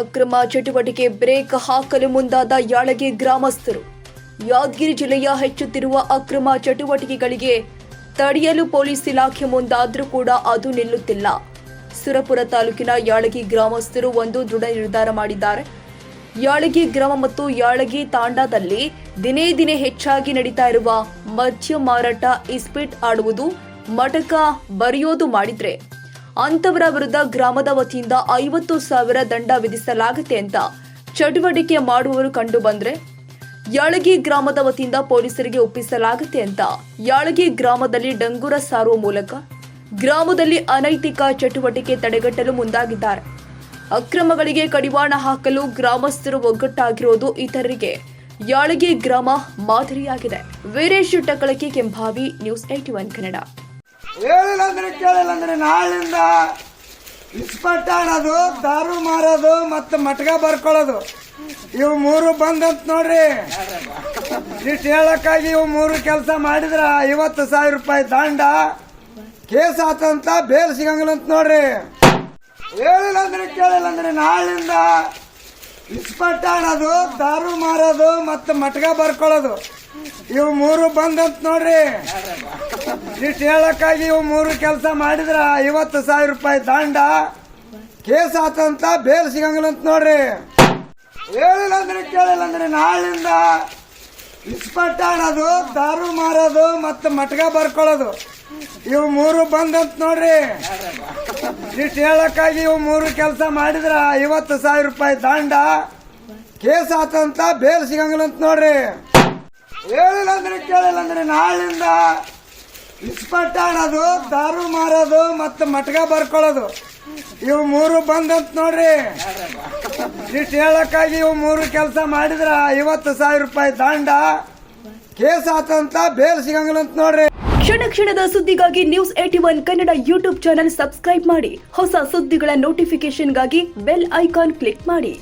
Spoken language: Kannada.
ಅಕ್ರಮ ಚಟುವಟಿಕೆ ಬ್ರೇಕ್ ಹಾಕಲು ಮುಂದಾದ ಯಾಳಗಿ ಗ್ರಾಮಸ್ಥರು. ಯಾದಗಿರಿ ಜಿಲ್ಲೆಯ ಹೆಚ್ಚುತ್ತಿರುವ ಅಕ್ರಮ ಚಟುವಟಿಕೆಗಳಿಗೆ ತಡೆಯಲು ಪೊಲೀಸ್ ಇಲಾಖೆ ಮುಂದಾದರೂ ಕೂಡ ಅದು ನಿಲ್ಲುತ್ತಿಲ್ಲ. ಸುರಪುರ ತಾಲೂಕಿನ ಯಾಳಗಿ ಗ್ರಾಮಸ್ಥರು ಒಂದು ದೃಢ ನಿರ್ಧಾರ ಮಾಡಿದ್ದಾರೆ. ಯಾಳಗಿ ಗ್ರಾಮ ಮತ್ತು ಯಾಳಗಿ ತಾಂಡಾದಲ್ಲಿ ದಿನೇ ದಿನೇ ಹೆಚ್ಚಾಗಿ ನಡೀತಾ ಇರುವ ಮದ್ಯ ಮಾರಾಟ, ಇಸ್ಪಿಟ್ ಆಡುವುದು ಮಟಕ ಬರೆಯೋದು ಮಾಡಿದ್ರೆ ಅಂತವರ ವಿರುದ್ಧ ಗ್ರಾಮದ ವತಿಯಿಂದ ಐವತ್ತು ಸಾವಿರ ದಂಡ ವಿಧಿಸಲಾಗುತ್ತೆ ಅಂತ ಚಟುವಟಿಕೆ ಮಾಡುವವರು ಕಂಡು ಬಂದ್ರೆ ಯಾಳಗಿ ಗ್ರಾಮದ ವತಿಯಿಂದ ಪೊಲೀಸರಿಗೆ ಒಪ್ಪಿಸಲಾಗುತ್ತೆ ಅಂತ ಯಾಳಗಿ ಗ್ರಾಮದಲ್ಲಿ ಡಂಗುರ ಸಾರುವ ಮೂಲಕ ಗ್ರಾಮದಲ್ಲಿ ಅನೈತಿಕ ಚಟುವಟಿಕೆ ತಡೆಗಟ್ಟಲು ಮುಂದಾಗಿದ್ದಾರೆ. ಅಕ್ರಮಗಳಿಗೆ ಕಡಿವಾಣ ಹಾಕಲು ಗ್ರಾಮಸ್ಥರು ಒಗ್ಗಟ್ಟಾಗಿರೋದು ಇತರರಿಗೆ ಯಾಳಗಿ ಗ್ರಾಮ ಮಾದರಿಯಾಗಿದೆ. Veeresh Takalaki Kembhavi, news AT one Kannada. ಹೇಳಿಲ್ಲ ಅಂದ್ರೆ ಕೇಳಿಲ್ಲ ಅಂದ್ರೆ ನಾಳಿಂದ ಇಸ್ಪಟ್ಟಾಡೋದು ದಾರು ಮಾರೋದು ಮತ್ತೆ ಮಟ್ಗ ಬರ್ಕೊಳ್ಳೋದು. ಇವು ಮೂರು ಬಂದಂತ ನೋಡ್ರಿ. ಇಷ್ಟು ಹೇಳಕ್ಕಾಗಿ ಇವು ಮೂರು ಕೆಲಸ ಮಾಡಿದ್ರ ಐವತ್ತು ಸಾವಿರ ರೂಪಾಯಿ ದಂಡ, ಕೇಸ್ ಆತಂತ ಬೇಲ್ ಸಿಗಂಗಿಲ್ಲ ಅಂತ ನೋಡ್ರಿ. ಹೇಳಿಲ್ಲ ಅಂದ್ರೆ ಕೇಳಿಲ್ಲ ಅಂದ್ರೆ ನಾಳಿಂದ ಇಸ್ಪಟ್ಟಾಡೋದು ದಾರು ಮಾರೋದು ಮತ್ತೆ ಮಟ್ಗ ಬರ್ಕೊಳ್ಳೋದು. ಇವು ಮೂರು ಬಂದಂತ ನೋಡ್ರಿ. ಇಷ್ಟು ಹೇಳಕ್ಕಾಗಿ ಇವು ಮೂರು ಕೆಲಸ ಮಾಡಿದ್ರ ಐವತ್ತು ಸಾವಿರ ರೂಪಾಯಿ ದಂಡ. ಕೇಸ್ ಆತಂತ ಬೇಲ್ ಸಿಗಂಗಿಲ್ಲ ಅಂತ ನೋಡ್ರಿ. ಹೇಳಿಲ್ಲ ಅಂದ್ರೆ ಕೇಳಿಲ್ಲ ಅಂದ್ರೆ ನಾಳಿಂದ ಇಸ್ಪಟ್ಟಾಡೋದು ದಾರು ಮಾರೋದು ಮತ್ತೆ ಮಟ್ಗ ಬರ್ಕೊಳ್ಳೋದು. ಇವು ಮೂರು ಬಂದಂತ ನೋಡ್ರಿ. ಇಷ್ಟು ಹೇಳಕ್ಕಾಗಿ ಇವು ಮೂರು ಕೆಲಸ ಮಾಡಿದ್ರ ಐವತ್ತು ಸಾವಿರ ರೂಪಾಯಿ ದಂಡ. ಕೇಸ್ ಆತಂತ ಬೇಲ್ ಸಿಗಂಗಿಲ್ಲ ಅಂತ ನೋಡ್ರಿ. ಹೇಳಿಲ್ಲ ಅಂದ್ರೆ ಕೇಳಿಲ್ಲ ಅಂದ್ರೆ ನಾಳಿಂದ ಇಸ್ಪಟ್ ಆಡೋದು ದಾರು ಮಾರೋದು ಮತ್ತೆ ಮಟ್ಗ ಬರ್ಕೊಳ್ಳೋದು. ಇವು ಮೂರು ಬಂದಂತ ನೋಡ್ರಿ. ಇಷ್ಟು ಹೇಳಕ್ಕಾಗಿ ಇವು ಮೂರು ಕೆಲಸ ಮಾಡಿದ್ರ ಐವತ್ತು ಸಾವಿರ ರೂಪಾಯಿ ದಂಡ. ಕೇಸ್ ಆತಂತ ಬೇಲ್ ಸಿಗಂಗಿಲ್ಲ ಅಂತ ನೋಡ್ರಿ. ಕ್ಷಣ ಕ್ಷಣದ ಸುದ್ದಿಗಾಗಿ news AT one Kannada YouTube channel subscribe ಮಾಡಿ. ಹೊಸ ಸುದ್ದಿಗಳ ನೋಟಿಫಿಕೇಶನ್ಗಾಗಿ ಬೆಲ್ ಐಕಾನ್ ಕ್ಲಿಕ್ ಮಾಡಿ.